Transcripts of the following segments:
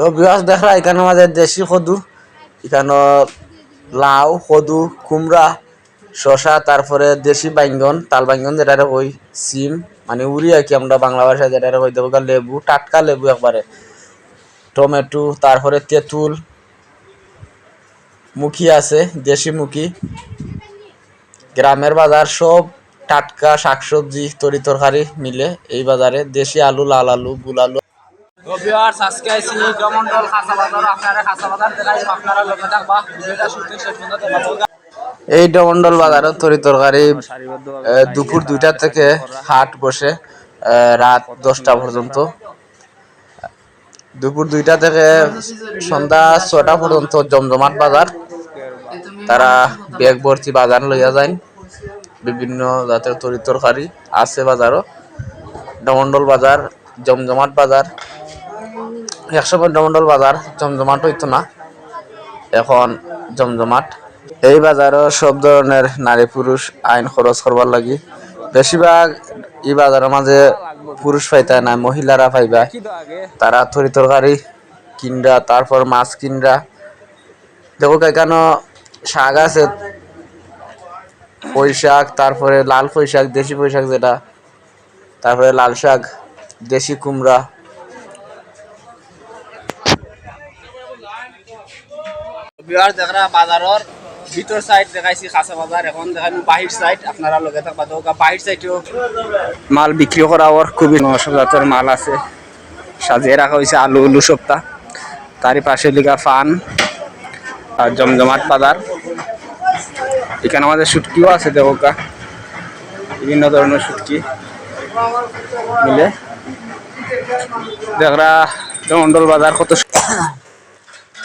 তো বিহাস দেখা এখানে আমাদের দেশি কদু, এখানে লাউ, কদু, কুমড়া শশা তারপরে দেশি বাইঙ্গন, তাল বাইঙ্গন যেটা কই, সিম মানে উড়ি আর কি আমরা বাংলা ভাষায় যেটা কই দেবো লেবু, টাটকা লেবু একবারে। টমেটো, তারপরে তেঁতুল, মুখি আছে, দেশি মুখি। গ্রামের বাজার সব টাটকা শাকসবজি, তরি তরকারি মিলে এই বাজারে, দেশি আলু, লাল আলু, গুল আলু ভিউয়ার্স আজকে বাজার আপনারা আপনারা ভিডিওটা শুনতে শেষ পর্যন্ত এই ডমন্ডল বাজারে তরি তরকারি দুপুর দুইটা থেকে হাট বসে রাত দশটা পর্যন্ত। দুপুর দুইটা থেকে সন্ধ্যা ছটা পর্যন্ত জমজমাট বাজার। তারা ব্যাগ ভর্তি বাজার লইয়া যায় বিভিন্ন জাতের তরি তরকারি আছে বাজারও। ডমন্ডল বাজার, জমজমাট বাজার একসময় ডমন্ডল বাজার, জমজমাট হইতো না। এখন জমজমাট। এই বাজারও সব ধরনের নারী পুরুষ আইন খরচ করবার লাগি। বেশিরভাগ এই বাজারের মাঝে পুরুষ পাইতা না, মহিলারা পাইবা। তারা তরি তরকারি কিনরা, তারপর মাছ কিনরা। দেখো কেন শাক আছে? পুঁই শাক তারপরে লাল পুঁই শাক দেশি পুঁই শাক যেটা। তারপরে লাল শাক, দেশি কুমড়া। ভিউয়ার্স দেখরা বাজারের ভিতর সাইড দেখাইছি খাসা বাজার এখন দেখাই বাহির সাইড আপনারা লগে থাকবা, তো বাহির সাইডেও মাল বিক্রি করা ওর খুবই নশো জাতের মাল আছে। সাজিয়ে রাখা হয়েছে আলু উলু সপ্তাহ। তারই পাশে লিগা ফান আর জমজমাট বাজার এখানে আমাদের শুটকিও আছে দেবকা বিভিন্ন ধরনের শুটকি মিলে। দেখরা মন্ডল বাজার কত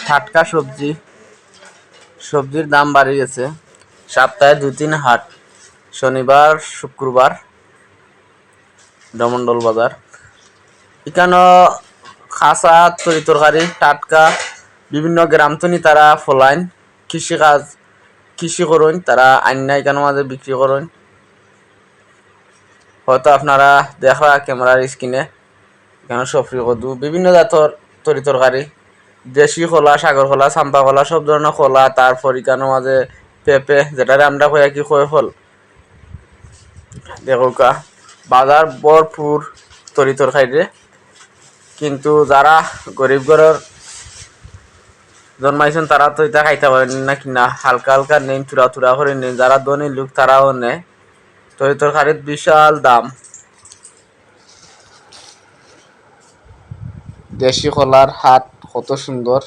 টাটকা সবজি। সবজির দাম বাড়ে গেছে সপ্তাহে দুই তিন হাট, শনিবার, শুক্রবার ডমন্ডল বাজার। এখানে খাসা, তরি তরকারি, টাটকা, বিভিন্ন গ্রাম তনি তারা ফলাইন। কৃষিকাজ, কৃষি করুন তারা আইনা এখানে মাঝে বিক্রি করুন হয়তো আপনারা দেখা ক্যামেরার স্ক্রিনে, এখানে সফরি কদু, বিভিন্ন জাতর তরি তরকারি। দেশি খোলা সাগর খোলা, চাম্পা খোলা, সব ধরনের খোলা তারপর এখানে মাঝে পেঁপে যেটারে আমরা কই কি কয় ফল দেখোকা বাজার ভরপুর তরি তরকারি কিন্তু যারা গরিব ঘরের জন্মাইছেন তারা তো এটা খাইতে পারেন না কিনা। হালকা হালকা নেই তুরা তুরা করে নেই যারা ধনী লোক তারাও নেয় তরি তরকারির বিশাল দাম। দেশি কলার হাট কত সুন্দর